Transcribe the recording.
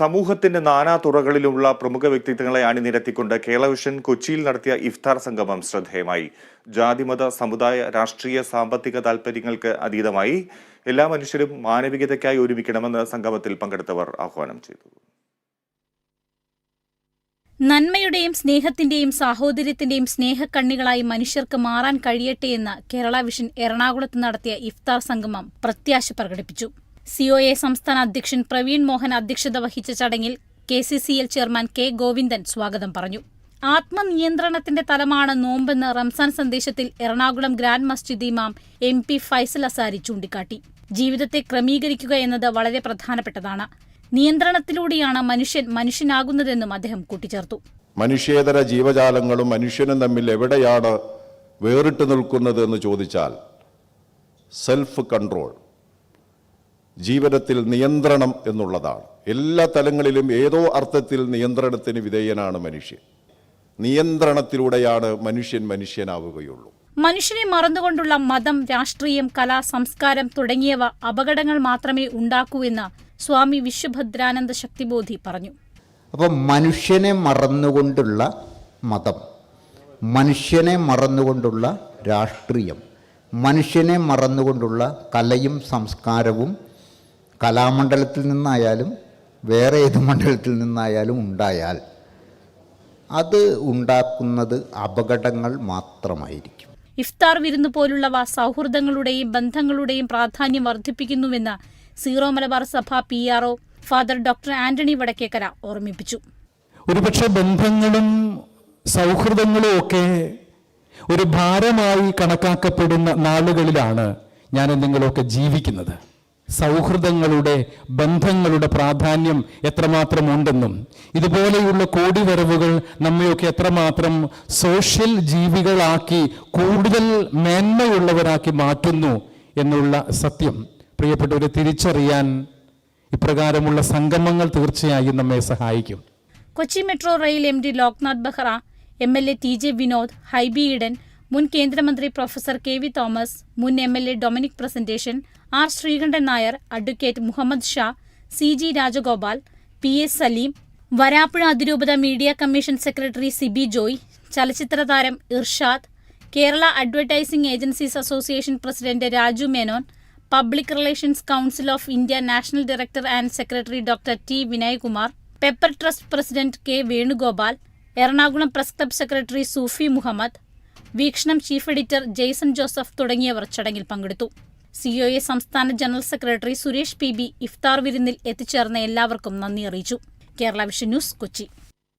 സമൂഹത്തിന്റെ നാനാ തുറകളിലുള്ള പ്രമുഖ വ്യക്തിത്വങ്ങളെ അണിനിരത്തിക്കൊണ്ട് കേരളവിഷൻ കൊച്ചിയിൽ നടത്തിയ ഇഫ്താർ സംഗമം ശ്രദ്ധേയമായി. ജാതിമത സമുദായ രാഷ്ട്രീയ സാമ്പത്തിക താൽപര്യങ്ങൾക്ക് അതീതമായി എല്ലാ മനുഷ്യരും മാനവികതയ്ക്കായി ഒരുമിക്കണമെന്ന് സംഗമത്തിൽ പങ്കെടുത്തവർ ആഹ്വാനം ചെയ്തു. നന്മയുടെയും സ്നേഹത്തിന്റെയും സാഹോദര്യത്തിന്റെയും സ്നേഹക്കണ്ണികളായി മനുഷ്യർക്ക് മാറാൻ കഴിയട്ടെ എന്ന് കേരള വിഷൻ എറണാകുളത്ത് നടത്തിയ ഇഫ്താർ സംഗമം പ്രത്യാശ പ്രകടിപ്പിച്ചു. സിഒഎ സംസ്ഥാന അധ്യക്ഷൻ പ്രവീൺ മോഹൻ അധ്യക്ഷത വഹിച്ച ചടങ്ങിൽ K C C L chairman K Govindan സ്വാഗതം പറഞ്ഞു. ആത്മനിയന്ത്രണത്തിന്റെ തലമാണ് നോമ്പെന്ന് റംസാൻ സന്ദേശത്തിൽ എറണാകുളം ഗ്രാൻഡ് മസ്ജിദ് ഇമാം എം പി ഫൈസൽ അസാരി ചൂണ്ടിക്കാട്ടി. ജീവിതത്തെ ക്രമീകരിക്കുക എന്നത് വളരെ പ്രധാനപ്പെട്ടതാണ്. നിയന്ത്രണത്തിലൂടെയാണ് മനുഷ്യൻ മനുഷ്യനാകുന്നതെന്നും അദ്ദേഹം കൂട്ടിച്ചേർത്തു. മനുഷ്യേതര ജീവജാലങ്ങളും മനുഷ്യനും തമ്മിൽ എവിടെയാണ് വേറിട്ട് നിൽക്കുന്നത് എന്ന് ചോദിച്ചാൽ സെൽഫ് കൺട്രോൾ ജീവിതത്തിൽ നിയന്ത്രണം എന്നുള്ളതാണ്. എല്ലാ തലങ്ങളിലും ഏതോ അർത്ഥത്തിൽ നിയന്ത്രണത്തിന് വിധേയനാണ് മനുഷ്യൻ. നിയന്ത്രണത്തിലൂടെയാണ് മനുഷ്യൻ മനുഷ്യനാവുകയുള്ളൂ. മനുഷ്യനെ മറന്നുകൊണ്ടുള്ള മതം രാഷ്ട്രീയം കല സംസ്കാരം തുടങ്ങിയവ അപകടങ്ങൾ മാത്രമേ ഉണ്ടാക്കൂ എന്ന് സ്വാമി വിശ്വഭദ്രാനന്ദ ശക്തിബോധി പറഞ്ഞു. അപ്പം മനുഷ്യനെ മറന്നുകൊണ്ടുള്ള മതം മനുഷ്യനെ മറന്നുകൊണ്ടുള്ള രാഷ്ട്രീയം മനുഷ്യനെ മറന്നുകൊണ്ടുള്ള കലയും സംസ്കാരവും കലാമണ്ഡലത്തിൽ നിന്നായാലും വേറെ ഏത് മണ്ഡലത്തിൽ നിന്നായാലും ഉണ്ടായാൽ അത് ഉണ്ടാക്കുന്നത് അപകടങ്ങൾ മാത്രമായിരിക്കും. ഇഫ്താർ വിരുന്ന് പോലുള്ളവ സൗഹൃദങ്ങളുടെയും ബന്ധങ്ങളുടെയും പ്രാധാന്യം വർദ്ധിപ്പിക്കുന്നുവെന്ന് സീറോ മലബാർ സഭ P R O father doctor Antony Vadakkekara ഓർമ്മിപ്പിച്ചു. ഒരുപക്ഷെ ബന്ധങ്ങളും സൗഹൃദങ്ങളും ഒക്കെ ഒരു ഭാരമായി കണക്കാക്കപ്പെടുന്ന നാളുകളിലാണ് ഞാൻ നിങ്ങളൊക്കെ ജീവിക്കുന്നത്. സൗഹൃദങ്ങളുടെ ബന്ധങ്ങളുടെ പ്രാധാന്യം എത്രമാത്രം ഉണ്ടെന്നും ഇതുപോലെയുള്ള കോടിവരവുകൾ നമ്മയൊക്കെ എത്രമാത്രം സോഷ്യൽ ജീവികളാക്കി കൂടുതൽ മേന്മയുള്ളവരാക്കി മാറ്റുന്നു എന്നുള്ള സത്യം. പ്രിയപ്പെട്ടവരെ തിരിച്ചറിയാൻ ഇപ്രകാരമുള്ള സംഗമങ്ങൾ തീർച്ചയായും നമ്മെ സഹായിക്കും. Kochi metro rail M D Loknath Behera M L A T J Vinod Hibi Eden മുൻ കേന്ദ്രമന്ത്രി പ്രൊഫസർ കെ വി തോമസ് മുൻ M L A Dominic Presentation R Sreekandan Nair advocate Muhammad Shah C G Rajagopal P S Saleem Varapuzha അതിരൂപത media commission secretary Siby Joy ചലച്ചിത്ര താരം Irshad Kerala advertising agencies association president Raju Menon public relations council of India national director and secretary doctor T Vinayakumar pepper trust president K Venugopal Ernakulam press club secretary Sufi Muhammad Veekshanam chief editor Jason Joseph തുടങ്ങിയവർ ചടങ്ങിൽ പങ്കെടുത്തു. COA സംസ്ഥാന general secretary Suresh P B ഇഫ്താർ വിരുന്നിൽ എത്തിച്ചേർന്ന എല്ലാവർക്കും നന്ദി അറിയിച്ചു. Kerala vision news Kochi.